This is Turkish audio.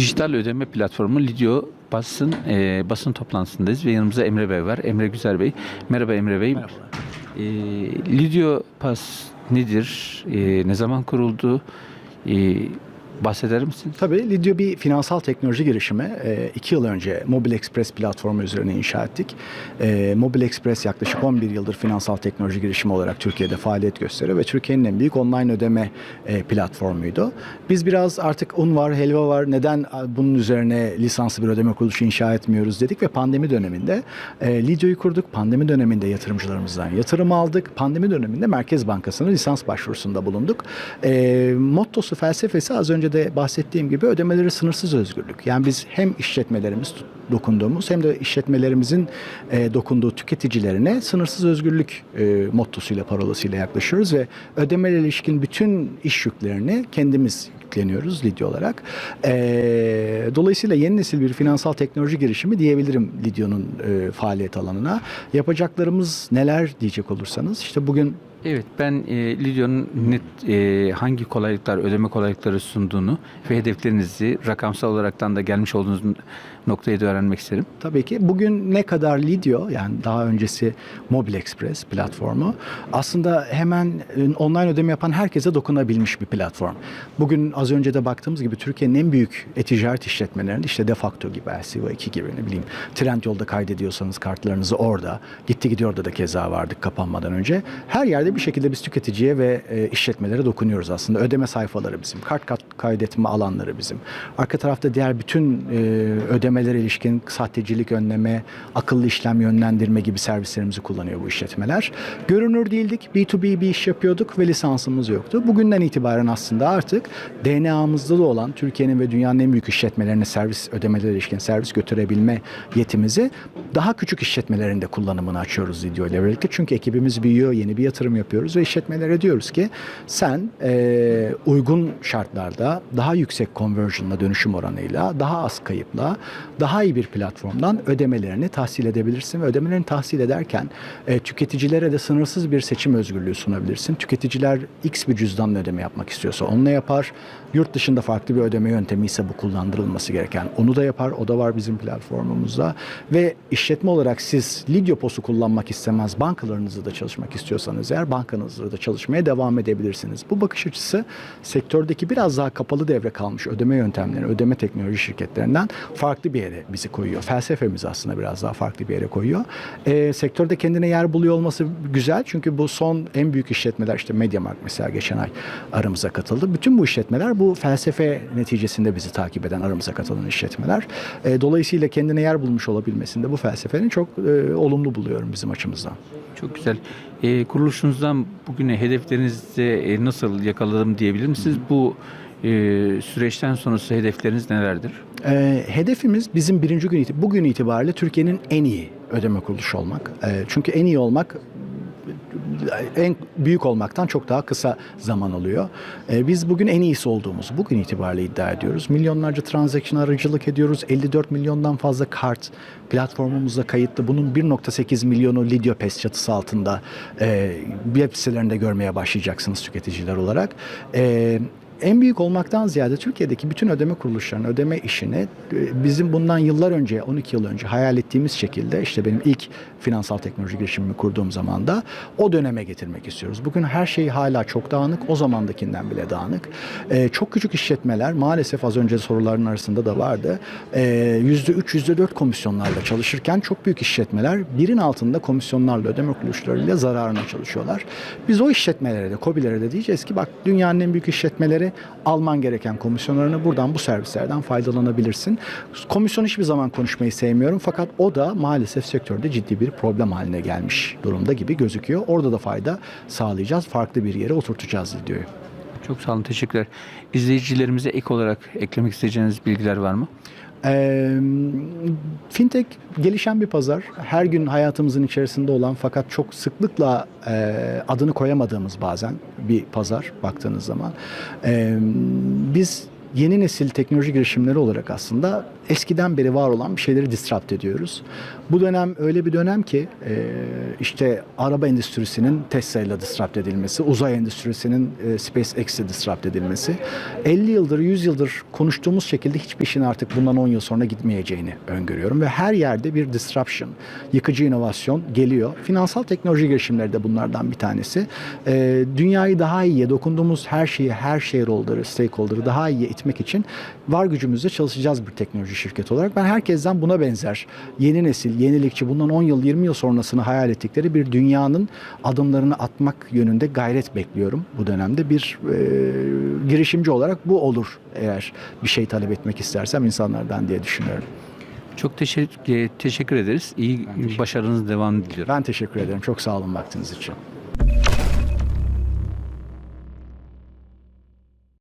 Dijital ödeme platformu Lidyo basın e, basın toplantısındayız ve yanımızda Emre Bey var. Emre Güzel Bey. Merhaba Emre Bey. Merhabalar. E, Lidyo Pas nedir? E, ne zaman kuruldu? E, bahseder misiniz? Tabii Lidyo bir finansal teknoloji girişimi. E, iki yıl önce Mobile Express platformu üzerine inşa ettik. E, Mobile Express yaklaşık 11 yıldır finansal teknoloji girişimi olarak Türkiye'de faaliyet gösteriyor ve Türkiye'nin en büyük online ödeme e, platformuydu. Biz biraz artık un var, helva var, neden bunun üzerine lisanslı bir ödeme kuruluşu inşa etmiyoruz dedik ve pandemi döneminde e, Lidyo'yu kurduk. Pandemi döneminde yatırımcılarımızdan yatırım aldık. Pandemi döneminde Merkez Bankası'na lisans başvurusunda bulunduk. E, mottosu, felsefesi az önce de bahsettiğim gibi ödemeleri sınırsız özgürlük. Yani biz hem işletmelerimiz dokunduğumuz hem de işletmelerimizin e, dokunduğu tüketicilerine sınırsız özgürlük e, mottosuyla parolasıyla yaklaşıyoruz ve ödemeyle ilişkin bütün iş yüklerini kendimiz yükleniyoruz Lidyo olarak. E, dolayısıyla yeni nesil bir finansal teknoloji girişimi diyebilirim Lidyo'nun e, faaliyet alanına. Yapacaklarımız neler diyecek olursanız işte bugün Evet, ben e, Lidyo'nun net e, hangi kolaylıklar, ödeme kolaylıkları sunduğunu ve hedeflerinizi rakamsal olaraktan da gelmiş olduğunuz noktayı da öğrenmek isterim. Tabii ki. Bugün ne kadar Lidyo yani daha öncesi Mobile Express platformu aslında hemen e, online ödeme yapan herkese dokunabilmiş bir platform. Bugün az önce de baktığımız gibi Türkiye'nin en büyük e-ticaret işletmelerinde işte Defacto gibi, LCV2 gibi ne bileyim Trendyol'da kaydediyorsanız kartlarınızı orada, gitti gidiyorda da keza vardık kapanmadan önce. Her yerde bir şekilde biz tüketiciye ve e, işletmelere dokunuyoruz aslında. Ödeme sayfaları bizim, kart kat kaydetme alanları bizim. Arka tarafta diğer bütün e, ödemelere ilişkin sahtecilik önleme, akıllı işlem yönlendirme gibi servislerimizi kullanıyor bu işletmeler. Görünür değildik, B2B bir iş yapıyorduk ve lisansımız yoktu. Bugünden itibaren aslında artık DNA'mızda da olan Türkiye'nin ve dünyanın en büyük işletmelerine servis ödemelere ilişkin servis götürebilme yetimizi daha küçük işletmelerinde kullanımını açıyoruz video ile birlikte. Çünkü ekibimiz büyüyor, yeni bir yatırım yapıyoruz ve işletmelere diyoruz ki sen e, uygun şartlarda daha yüksek conversion'la dönüşüm oranıyla, daha az kayıpla, daha iyi bir platformdan ödemelerini tahsil edebilirsin ve ödemelerini tahsil ederken e, tüketicilere de sınırsız bir seçim özgürlüğü sunabilirsin. Tüketiciler X bir cüzdanla ödeme yapmak istiyorsa onunla yapar. Yurt dışında farklı bir ödeme yöntemi ise bu kullandırılması gereken onu da yapar. O da var bizim platformumuzda. Ve işletme olarak siz Lidyopos'u kullanmak istemez, bankalarınızda da çalışmak istiyorsanız eğer bankanızda da çalışmaya devam edebilirsiniz. Bu bakış açısı sektördeki biraz daha kapalı devre kalmış ödeme yöntemleri, ödeme teknoloji şirketlerinden farklı bir yere bizi koyuyor. Felsefemiz aslında biraz daha farklı bir yere koyuyor. E, sektörde kendine yer buluyor olması güzel çünkü bu son en büyük işletmeler işte MediaMarkt mesela geçen ay aramıza katıldı. Bütün bu işletmeler bu felsefe neticesinde bizi takip eden aramıza katılan işletmeler. E, dolayısıyla kendine yer bulmuş olabilmesinde bu felsefenin çok e, olumlu buluyorum bizim açımızdan. Çok güzel. E, kuruluşunuzdan bugüne hedeflerinizi e, nasıl yakaladım diyebilir misiniz? Bu e, süreçten sonrası hedefleriniz nelerdir? E, hedefimiz bizim birinci gün iti- bugün itibariyle Türkiye'nin en iyi ödeme kuruluşu olmak. E, çünkü en iyi olmak en büyük olmaktan çok daha kısa zaman alıyor. E, biz bugün en iyisi olduğumuzu bugün itibariyle iddia ediyoruz. Milyonlarca transaction aracılık ediyoruz. 54 milyondan fazla kart platformumuzda kayıtlı. Bunun 1.8 milyonu Lidyopes çatısı altında e, web sitelerinde görmeye başlayacaksınız tüketiciler olarak. E, en büyük olmaktan ziyade Türkiye'deki bütün ödeme kuruluşlarının ödeme işini e, bizim bundan yıllar önce 12 yıl önce hayal ettiğimiz şekilde işte benim ilk finansal teknoloji girişimimi kurduğum zaman da o döneme getirmek istiyoruz. Bugün her şey hala çok dağınık, o zamandakinden bile dağınık. Ee, çok küçük işletmeler maalesef az önce soruların arasında da vardı. Ee, %3, %4 komisyonlarla çalışırken çok büyük işletmeler birin altında komisyonlarla ödeme kuruluşlarıyla zararına çalışıyorlar. Biz o işletmelere de, COBİ'lere de diyeceğiz ki bak dünyanın en büyük işletmeleri alman gereken komisyonlarını buradan bu servislerden faydalanabilirsin. Komisyon hiçbir zaman konuşmayı sevmiyorum fakat o da maalesef sektörde ciddi bir problem haline gelmiş durumda gibi gözüküyor. Orada da fayda sağlayacağız. Farklı bir yere oturtacağız diyor. Çok sağ olun, teşekkürler. İzleyicilerimize ek olarak eklemek isteyeceğiniz bilgiler var mı? Ee, fintech gelişen bir pazar. Her gün hayatımızın içerisinde olan fakat çok sıklıkla e, adını koyamadığımız bazen bir pazar baktığınız zaman. Ee, biz yeni nesil teknoloji girişimleri olarak aslında eskiden beri var olan bir şeyleri disrupt ediyoruz. Bu dönem öyle bir dönem ki e, işte araba endüstrisinin Tesla ile disrupt edilmesi, uzay endüstrisinin e, SpaceX'e disrupt edilmesi, 50 yıldır, 100 yıldır konuştuğumuz şekilde hiçbir işin artık bundan 10 yıl sonra gitmeyeceğini öngörüyorum ve her yerde bir disruption, yıkıcı inovasyon geliyor. Finansal teknoloji girişimleri de bunlardan bir tanesi. E, dünyayı daha iyiye, dokunduğumuz her şeyi, her shareholder'ı, stakeholder'ı daha iyiye itmek için var gücümüzle çalışacağız bir teknoloji şirketi olarak. Ben herkesten buna benzer yeni nesil, yenilikçi, bundan 10 yıl, 20 yıl sonrasını hayal ettikleri bir dünyanın adımlarını atmak yönünde gayret bekliyorum bu dönemde. Bir e, girişimci olarak bu olur eğer bir şey talep etmek istersem insanlardan diye düşünüyorum. Çok teşekkür, teşekkür ederiz. İyi başarınız devam diliyorum. Ben teşekkür ederim. Çok sağ olun vaktiniz için.